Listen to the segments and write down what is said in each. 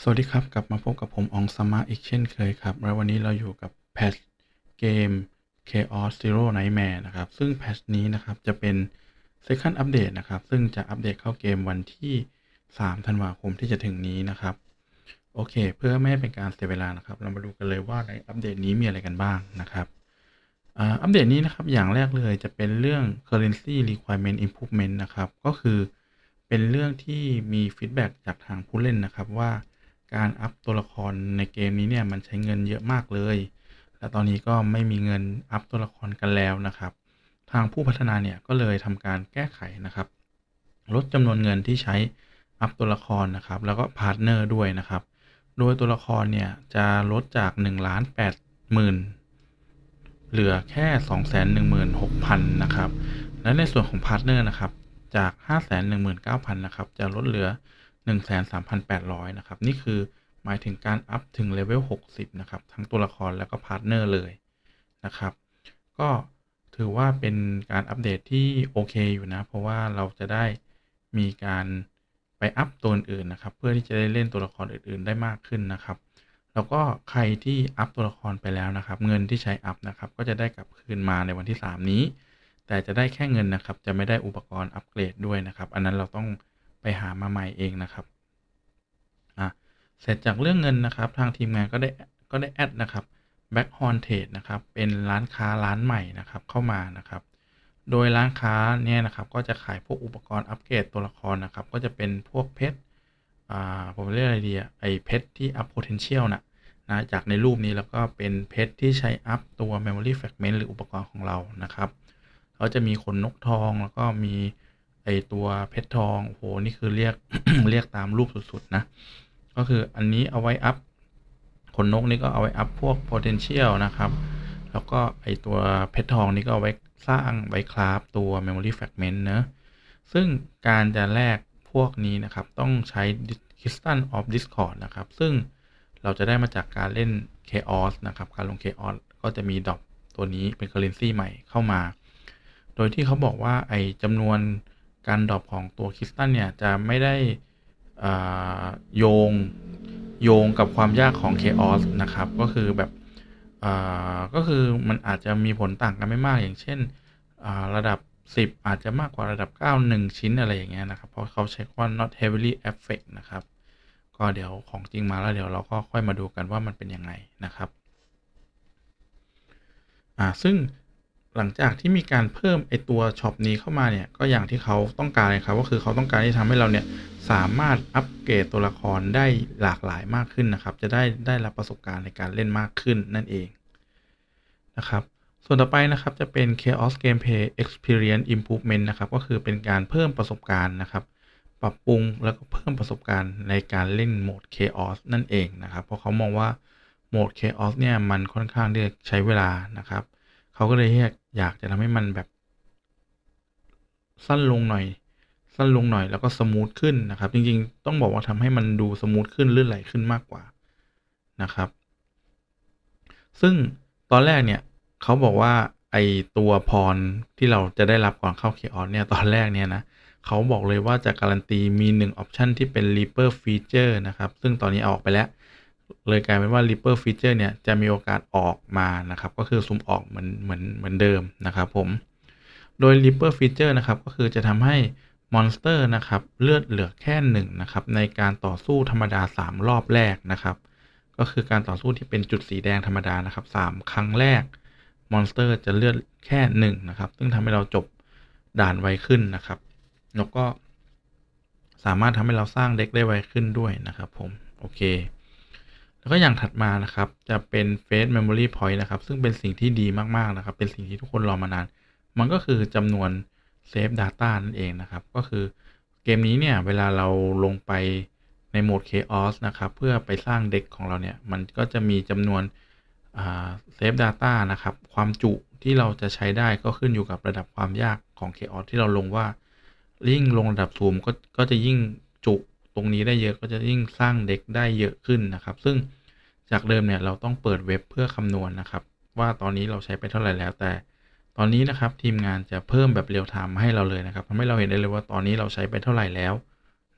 สวัสดีครับ กลับมาพบกับผมองสมาอีกเช่นเคยครับ แล้ววันนี้เราอยู่กับแพทเกม Chaos Zero Nightmare นะครับ ซึ่งแพทนี้นะครับจะเป็น Second Update นะครับ ซึ่งจะอัปเดตเข้าเกมวันที่ 3 ธันวาคมที่จะถึงนี้นะครับ โอเค เพื่อไม่ให้เป็นการเสียเวลานะครับ เรามาดูกันเลยว่าในอัปเดตนี้มีอะไรกันบ้างนะครับอัปเดตนี้นะครับ อย่างแรกเลยจะเป็นเรื่อง currency requirement improvement นะครับ ก็คือเป็นเรื่องที่มีฟีดแบ็จากทางผู้เล่นนะครับว่า การอัพตัวละครในเกมนี้เนี่ยมันใช้เงินเยอะมากเลย และตอนนี้ก็ไม่มีเงินอัพตัวละครกันแล้วนะครับ ทางผู้พัฒนาเนี่ยก็เลยทำการแก้ไขนะครับ ลดจำนวนเงินที่ใช้อัพตัวละครนะครับ แล้วก็พาร์ทเนอร์ด้วยนะครับ โดยตัวละครเนี่ยจะลดจาก1ล้าน8หมื่นเหลือแค่ 2 1 6 0 0 0 นะครับ และในส่วนของพาร์ทเนอร์นะครับ จาก 5 1 9 0 0 0 นะครับ จะลดเหลือ 13,800 นะครับ นี่คือหมายถึงการอัพถึงเลเวล 60 นะครับ ทั้งตัวละครแล้วก็พาร์ทเนอร์เลยนะครับ ก็ถือว่าเป็นการอัปเดตที่โอเคอยู่นะ เพราะว่าเราจะได้มีการไปอัพตัวอื่นนะครับ เพื่อที่จะได้เล่นตัวละครอื่น ๆ ได้มากขึ้นนะครับ แล้วก็ใครที่อัพตัวละครไปแล้วนะครับ เงินที่ใช้อัพนะครับ ก็จะได้กลับคืนมาในวันที่ 3 นี้ แต่จะได้แค่เงินนะครับ จะไม่ได้อุปกรณ์อัปเกรดด้วยนะครับ อันนั้นเราต้อง ไปหามาใหม่เองนะครับอะเสร็จจากเรื่องเงินนะครับ ทางทีมงานก็ได้ก็ได้แอดนะครับ Back h o n Trade นะครับเป็นร้านค้าร้านใหม่นะครับเข้ามานะครับ โดยร้านค้าเนี่ยนะครับก็จะขายพวกอุปกรณ์อัปเกรดตัวละครนะครับ ก็จะเป็นพวกเพชรอ่าผมเรียกอะไรดีอะไอเพชรที่อัพ potential นะนะจากในรูปนี้แล้วก็เป็นเพชรที่ใช้อัพตัว memory fragment หรืออุปกรณ์ของเรานะครับ เขาจะมีขนนกทองแล้วก็มี ไอตัวเพชรทองโหนี่คือเรียกเรียกตามรูปสุดๆนะ ก็คืออันนี้เอาไว้อัพขนนกนี่ก็เอาไว้อัพพวก potential นะครับ แล้วก็ไอตัวเพชรทองนี่ก็เอาไว้สร้างไว้คราฟตัว memory fragment เนอะซึ่งการจะแลกพวกนี้นะครับ ต้องใช้ crystal of discord นะครับ ซึ่งเราจะได้มาจากการเล่น chaos นะครับ การลง chaos ก็จะมีดอกตัวนี้เป็น currency ใหม่เข้ามา โดยที่เขาบอกว่าไอจำนวน การดรอปของตัวคริสตัลเนี่ย จะไม่ได้โยงโยงกับความยากของ Chaos นะครับ ก็คือแบบก็คือมันอาจจะมีผลต่างกันไม่มากอย่างเช่นระดับ 10 อาจจะมากกว่าระดับ 9 1 ชิ้นอะไรอย่างเงี้ยนะครับ เพราะเขาใช้ว่า not heavily affect นะครับ ก็เดี๋ยวของจริงมาแล้วเดี๋ยวเราก็ค่อยมาดูกันว่ามันเป็นยังไงนะครับ อ่าซึ่ง หลังจากที่มีการเพิ่มไอตัวช็อปนี้เข้ามาเนี่ยก็อย่างที่เขาต้องการเลยครับก็คือเขาต้องการที่ทำให้เราเนี่ยสามารถอัปเกรดตัวละครได้หลากหลายมากขึ้นนะครับ จะได้ได้รับประสบการณ์ในการเล่นมากขึ้นนั่นเองนะครับส่วนต่อไปนะครับจะเป็น Chaos Gameplay Experience Improvement นะครับก็คือเป็นการเพิ่มประสบการณ์นะครับ ปรับปรุงแล้วก็เพิ่มประสบการณ์ในการเล่นโหมด Chaos นั่นเองนะครับ เพราะเขามองว่าโหมด Chaos เนี่ยมันค่อนข้างที่จะใช้เวลานะครับ เขาก็เลยอยากจะทำให้มันแบบ สั้นลงหน่อย สั้นลงหน่อยแล้วก็สมูทขึ้นนะครับ จริงๆ ต้องบอกว่าทำให้มันดูสมูทขึ้นลื่นไหลขึ้นมากกว่านะครับ ซึ่งตอนแรกเนี่ยเขาบอกว่าไอตัวพรที่เราจะได้รับก่อนเข้าเคออสเนี่ยตอนแรกเนี่ยนะเขาบอกเลยว่าจะการันตีมี1ออปชันที่เป็น Reaper Feature นะครับ ซึ่งตอนนี้เอาออกไปแล้ว เลยกลายเป็นว่า Reaper Feature เนี่ยจะมีโอกาสออกมานะครับ ก็คือซูมออกเหมือนเหมือนเหมือนเดิมนะครับผม โดย Reaper Feature นะครับก็คือจะทำให้มอนสเตอร์นะครับเลือดเหลือแค่1นนะครับในการต่อสู้ธรรมดา 3 รอบแรกนะครับ ก็คือการต่อสู้ที่เป็นจุดสีแดงธรรมดานะครับ 3 ครั้งแรกมอนสเตอร์จะเลือดแค่1นะครับ ซึ่งทำให้เราจบด่านไวขึ้นนะครับ แล้วก็สามารถทำให้เราสร้างเด็กได้ไวขึ้นด้วยนะครับผม โอเค แล้วก็อย่างถัดมานะครับ จะเป็น Face Memory Point นะครับ ซึ่งเป็นสิ่งที่ดีมากๆนะครับ เป็นสิ่งที่ทุกคนรอมานาน มันก็คือจำนวน Save Data นั่นเองนะครับ ก็คือเกมนี้เนี่ยเวลาเราลงไปในโหมด Chaos นะครับ เพื่อไปสร้างเด็กของเราเนี่ย มันก็จะมีจำนวนเซฟ Data นะครับ ความจุที่เราจะใช้ได้ก็ขึ้นอยู่กับระดับความยากของ Chaos ที่เราลงว่ายิ่งลงระดับสูงก็ก็จะยิ่งจุ ตรงนี้ได้เยอะก็จะยิ่งสร้างเด็กได้เยอะขึ้นนะครับ ซึ่งจากเดิมเนี่ยเราต้องเปิดเว็บเพื่อคำนวณนนะครับ ว่าตอนนี้เราใช้ไปเท่าไหร่แล้วแต่ ตอนนี้นะครับทีมงานจะเพิ่มแบบเรียลไทม์ให้เราเลยนะครับทำให้เราเห็นได้เลยว่าตอนนี้เราใช้ไปเท่าไหร่แล้ว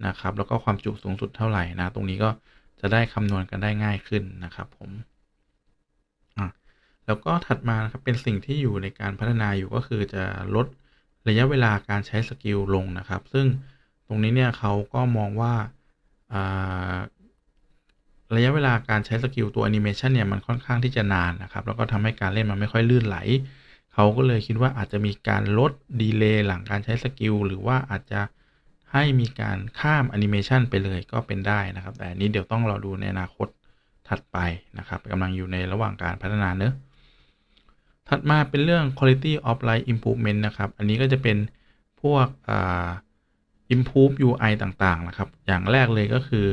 นะครับ แล้วก็ความจุสูงสุดเท่าไหร่นะ ตรงนี้ก็จะได้คำนวณกันได้ง่ายขึ้นนะครับผมแล้วก็ถัดมานะครับเป็นสิ่งที่อยู่ในการพัฒนาอยู่ก็คือจะลดระยะเวลาการใช้สกิลลงนะครับ ซึ่ง ตรงนี้เนี่ยเขาก็มองว่าระยะเวลาการใช้สกิลตัวแอนิเมชันเนี่ยมันค่อนข้างที่จะนานนะครับ แล้วก็ทำให้การเล่นมันไม่ค่อยลื่นไหล เขาก็เลยคิดว่าอาจจะมีการลดดีเลย์หลังการใช้สกิลหรือว่าอาจจะให้มีการข้ามแอนิเมชันไปเลยก็เป็นได้นะครับ แต่อันนี้เดี๋ยวต้องรอดูในอนาคตถัดไปนะครับกำลังอยู่ในระหว่างการพัฒนาเนอะถัดมาเป็นเรื่อง quality of life improvement นะครับ อันนี้ก็จะเป็นพวกอ่า improve UI ต่างๆนะครับ อย่างแรกเลยก็คือ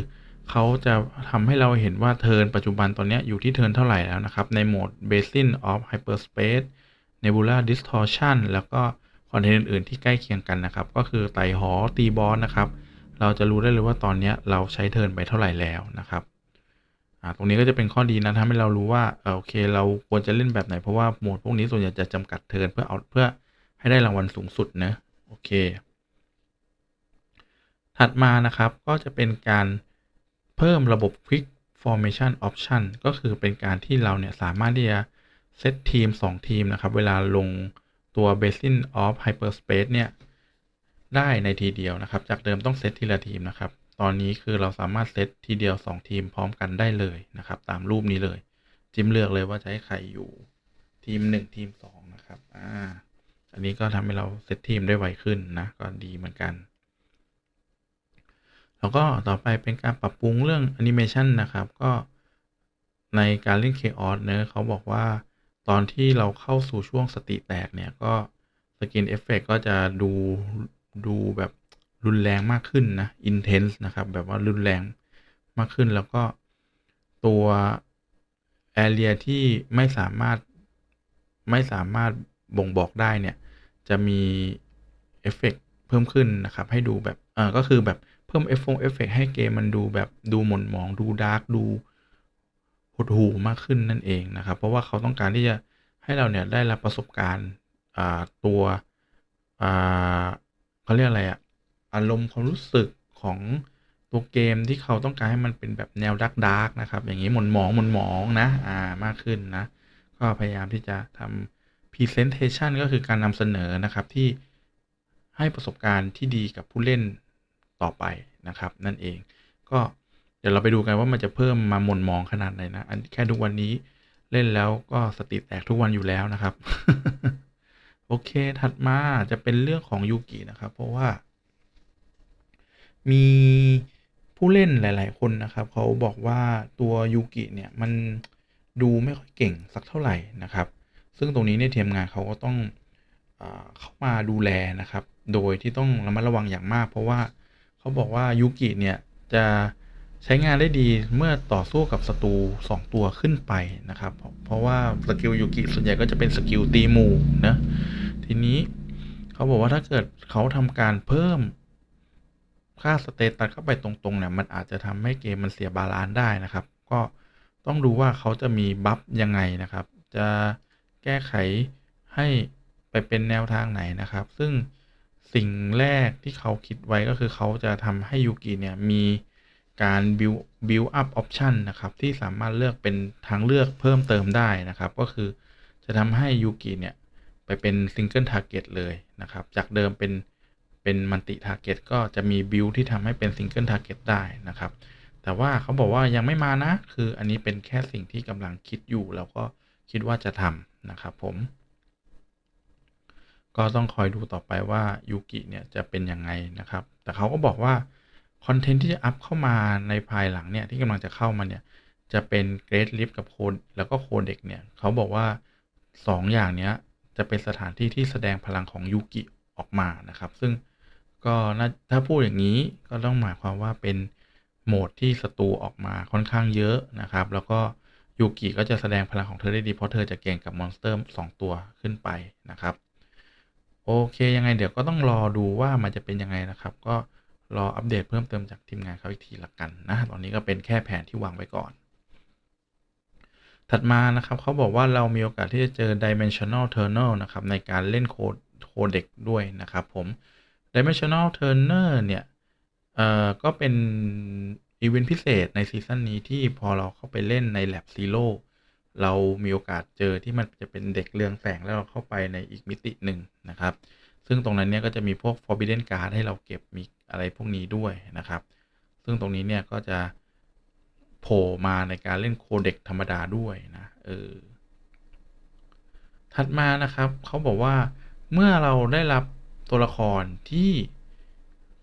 เขาจะทำให้เราเห็นว่าเทิร์นปัจจุบันตอนนี้อยู่ที่เทิร์นเท่าไหร่แล้วนะครับ ในโหมด basin of hyperspace nebula distortion แล้วก็คอนเทนต์อื่นๆที่ใกล้เคียงกันนะครับ ก็คือไต่หอตีบอสนะครับ เราจะรู้ได้เลยว่าตอนนี้เราใช้เทิร์นไปเท่าไหร่แล้วนะครับตรงนี้ก็จะเป็นข้อดีนะทำให้เรารู้ว่าเออโอเค เราควรจะเล่นแบบไหนเพราะว่าโหมดพวกนี้ส่วนใหญ่จะจำกัดเทิร์นเพื่อเอาเพื่อให้ได้รางวัลสูงสุดนะโอเค ถัดมานะครับก็จะเป็นการเพิ่มระบบ Quick Formation Option ก็คือเป็นการที่เราเนี่ยสามารถที่จะเซตทีม 2 ทีมนะครับ เวลาลงตัว Basin of Hyperspace เนี่ย ได้ในทีเดียวนะครับ จากเดิมต้องเซตทีละทีมนะครับ ตอนนี้คือเราสามารถเซตทีเดียว 2 ทีมพร้อมกันได้เลยนะครับ ตามรูปนี้เลย จิ้มเลือกเลยว่าจะให้ใครอยู่ทีม 1 ทีม 2 นะครับ อ่า อันนี้ก็ทำให้เราเซตทีมได้ไวขึ้นนะ ก็ดีเหมือนกัน แล้วก็ต่อไปเป็นการปรับปรุงเรื่องแอนิเมชันนะครับ ก็ในการเล่น Chaos เนอะเขาบอกว่าตอนที่เราเข้าสู่ช่วงสติแตกเนี่ย ก็สกินเอฟเฟกก็จะดูดูแบบรุนแรงมากขึ้นนะ intense นะครับ แบบว่ารุนแรงมากขึ้นแล้วก็ตัว area ที่ไม่สามารถไม่สามารถบ่งบอกได้เนี่ย จะมีเอฟเฟกเพิ่มขึ้นนะครับ ให้ดูแบบเออก็คือแบบ พิ่มเอฟฟงเอฟเฟกให้เกมมันดูแบบดูหม่นหมองดูดาร์กดูหดหูมากขึ้นนั่นเองนะครับ เพราะว่าเขาต้องการที่จะให้เราเนี่ยได้รับประสบการณ์ตัวเขาเรียกอะไรอะอารมณ์ความรู้สึกของตัวเกมที่เขาต้องการให้มันเป็นแบบแนวดักดาร์กนะครับ อย่างนี้หม่นหมองหม่นหมองนะอ่ามากขึ้นนะ ก็พยายามที่จะทำ presentation ก็คือการนำเสนอนะครับที่ให้ประสบการณ์ที่ดีกับผู้เล่น ต่อไปนะครับ นั่นเอง ก็เดี๋ยวเราไปดูกันว่ามันจะเพิ่มมาหม่นมองขนาดไหนนะอันแค่ทุกวันนี้เล่นแล้วก็สติแตกทุกวันอยู่แล้วนะครับ โอเคถัดมาจะเป็นเรื่องของยูกินะครับ เพราะว่า มีผู้เล่นหลาย ๆ คนนะครับเขาบอกว่าตัวยูกิเนี่ยมันดูไม่ค่อยเก่งสักเท่าไหร่นะครับ ซึ่งตรงนี้เนี่ยทีมงานเขาก็ต้องเข้ามาดูแลนะครับ โดยที่ต้องระมัดระวังอย่างมาก เพราะว่า เขาบอกว่ายูกิเนี่ยจะใช้งานได้ดีเมื่อต่อสู้กับศัตรู2 ตัวขึ้นไปนะครับ เพราะว่าสกิลยูกิส่วนใหญ่ก็จะเป็นสกิลตีหมู่นะทีนี้เขาบอกว่าถ้าเกิดเขาทำการเพิ่มค่าสเตตัสเข้าไปตรงๆเนี่ยมันอาจจะทำให้เกมมันเสียบาลานซ์ได้นะครับ ก็ต้องดูว่าเขาจะมีบัฟยังไงนะครับ จะแก้ไขให้ไปเป็นแนวทางไหนนะครับ ซึ่ง สิ่งแรกที่เขาคิดไว้ก็คือเขาจะทำให้ยูกิเนี่ยมีการ build build up option นะครับ ที่สามารถเลือกเป็นทางเลือกเพิ่มเติมได้นะครับ ก็คือจะทำให้ยูกิเนี่ยไปเป็น single target เลยนะครับ จากเดิมเป็นเป็นมัลติ target ก็จะมี build ที่ทำให้เป็น single target ได้นะครับ แต่ว่าเขาบอกว่ายังไม่มานะ คืออันนี้เป็นแค่สิ่งที่กำลังคิดอยู่ แล้วก็คิดว่าจะทำนะครับผม ก็ต้องคอยดูต่อไปว่ายูกิเนี่ยจะเป็นยังไงนะครับ แต่เขาก็บอกว่าคอนเทนต์ที่จะอัพเข้ามาในภายหลังเนี่ยที่กำลังจะเข้ามาเนี่ยจะเป็นเกรดลิฟกับโคดแล้วก็โคเด็กเนี่ยเขาบอกว่า 2 อย่างเนี้ยจะเป็นสถานที่ที่แสดงพลังของยูกิออกมานะครับ ซึ่งก็น่าถ้าพูดอย่างนี้ก็ต้องหมายความว่าเป็นโหมดที่ศัตรูออกมาค่อนข้างเยอะนะครับ แล้วก็ยูกิก็จะแสดงพลังของเธอได้ดีเพราะเธอจะเก่งกับมอนสเตอร์ 2 ตัวขึ้นไปนะครับ โอเค ยังไงเดี๋ยวก็ต้องรอดูว่ามันจะเป็นยังไงนะครับ ก็รออัปเดตเพิ่มเติมจากทีมงานเขาอีกทีละกันนะ ตอนนี้ก็เป็นแค่แผนที่วางไว้ก่อน ถัดมานะครับเขาบอกว่าเรามีโอกาสที่จะเจอ dimensional turner นะครับในการเล่นโคดโคเด็กด้วยนะครับผม dimensional turner เนี่ยเอ่อก็เป็นอีเวนต์พิเศษในซีซั่นนี้ที่พอเราเข้าไปเล่นใน Lab Zero เรามีโอกาสเจอที่มันจะเป็นเด็กเรืองแสงแล้วเราเข้าไปในอีกมิติหนึ่งนะครับ ซึ่งตรงนั้นเนี่ยก็จะมีพวก Forbidden Card ให้เราเก็บมีอะไรพวกนี้ด้วยนะครับ ซึ่งตรงนี้เนี่ยก็จะโผล่มาในการเล่นโคเด็กธรรมดาด้วยนะเออถัดมานะครับเขาบอกว่าเมื่อเราได้รับตัวละครที่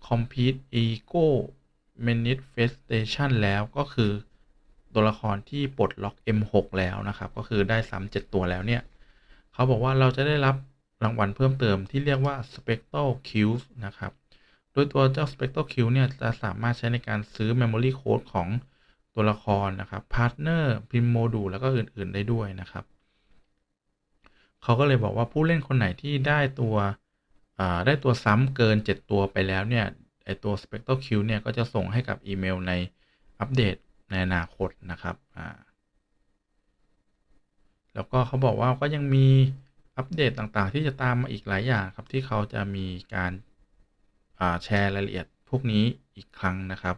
Complete Ego Manifestation แล้วก็คือ ตัวละครที่ปลดล็อก M6 แล้วนะครับ ก็คือได้ซ้ำ7ตัวแล้วเนี่ยเขาบอกว่าเราจะได้รับรางวัลเพิ่มเติมที่เรียกว่า Spectral Kills นะครับ โดยตัวเจ้า Spectral Kill เนี่ยจะสามารถใช้ในการซื้อ Memory Code ของตัวละครนะครับ Partner พิมพ์โมดูลแล้วก็อื่นๆได้ด้วยนะครับเขาก็เลยบอกว่าผู้เล่นคนไหนที่ได้ตัวได้ตัวซ้ำเกิน 7 ตัวไปแล้วเนี่ยไอตัว Spectral Q เนี่ยก็จะส่งให้กับอีเมลในอัปเดต ในอนาคตนะครับอ่าแล้วก็เขาบอกว่าก็ยังมีอัปเดตต่างๆ ที่จะตามมาอีกหลายอย่างครับที่เขาจะมีการแชร์รายละเอียดพวกนี้อีกครั้งนะครับ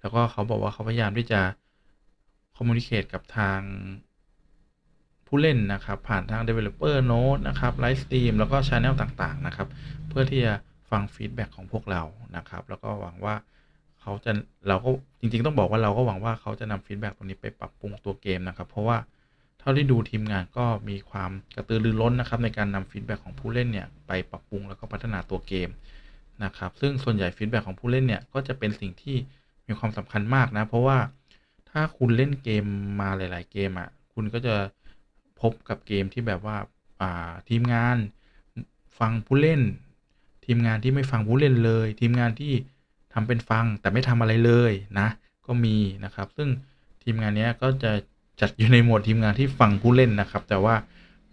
แล้วก็เขาบอกว่าเขาพยายามที่จะคอมมูนิเคตกับทางผู้เล่นนะครับ ผ่านทาง Developer Note นะครับ Live Stream แล้วก็ Channel ต่างๆ นะครับ เพื่อที่จะฟังฟีดแบ็กของพวกเรานะครับ แล้วก็หวังว่า เขาจะเราก็จริง ๆ ต้องบอกว่าเราก็หวังว่าเขาจะนำฟีดแบ็กตรงนี้ไปปรับปรุงตัวเกมนะครับ เพราะว่าเท่าที่ดูทีมงานก็มีความกระตือรือร้นนะครับ ในการนำฟีดแบ็กของผู้เล่นเนี่ยไปปรับปรุงแล้วก็พัฒนาตัวเกมนะครับ ซึ่งส่วนใหญ่ฟีดแบ็กของผู้เล่นเนี่ยก็จะเป็นสิ่งที่มีความสำคัญมากนะ เพราะว่าถ้าคุณเล่นเกมมาหลาย ๆ เกมอะ่ะคุณก็จะพบกับเกมที่แบบว่าอ่าทีมงานฟังผู้เล่น ทีมงานที่ไม่ฟังผู้เล่นเลย ทีมงานที่ ทำเป็นฟังแต่ไม่ทำอะไรเลยนะ ก็มีนะครับ ซึ่งทีมงานนี้ก็จะจัดอยู่ในหมวดทีมงานที่ฟังผู้เล่นนะครับ แต่ว่า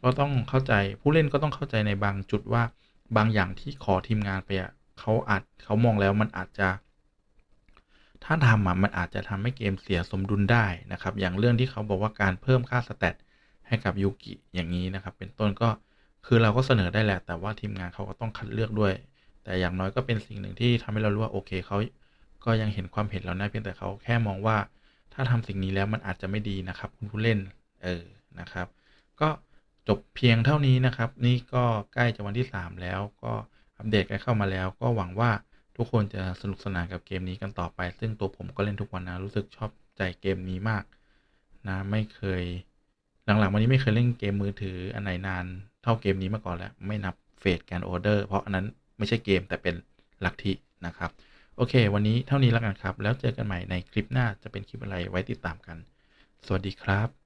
ก็ต้องเข้าใจผู้เล่นก็ต้องเข้าใจในบางจุดว่าบางอย่างที่ขอทีมงานไปอะเขาอาจเขามองแล้วมันอาจจะ ถ้าทำอะมันอาจจะทำให้เกมเสียสมดุลได้นะครับ อย่างเรื่องที่เขาบอกว่าการเพิ่มค่าสเตตให้กับยูกิอย่างนี้นะครับ เป็นต้นก็คือเราก็เสนอได้แหละแต่ว่าทีมงานเขาก็ต้องคัดเลือกด้วย แต่อย่างน้อยก็เป็นสิ่งหนึ่งที่ทำให้เรารู้ว่าโอเคเขาก็ยังเห็นความเห็นเราได้เพียงแต่เขาแค่มองว่า ถ้าทำสิ่งนี้แล้วมันอาจจะไม่ดีนะครับ คุณผู้เล่นเออนะครับ ก็จบเพียงเท่านี้นะครับ นี่ก็ใกล้จะวันที่ 3 แล้วก็อัปเดตกันเข้ามาแล้ว ก็หวังว่าทุกคนจะสนุกสนานกับเกมนี้กันต่อไป ซึ่งตัวผมก็เล่นทุกวันนะรู้สึกชอบใจเกมนี้มากนะไม่เคย หลังๆวันนี้ไม่เคยเล่นเกมมือถืออันไหนนานเท่าเกมนี้มาก่อนแล้ว ไม่นับเฟสการออเดอร์เพราะอันนั้น ไม่ใช่เกม แต่เป็นลัทธินะครับ โอเค วันนี้เท่านี้แล้วกันครับ แล้วเจอกันใหม่ในคลิปหน้าจะเป็นคลิปอะไรไว้ติดตามกัน สวัสดีครับ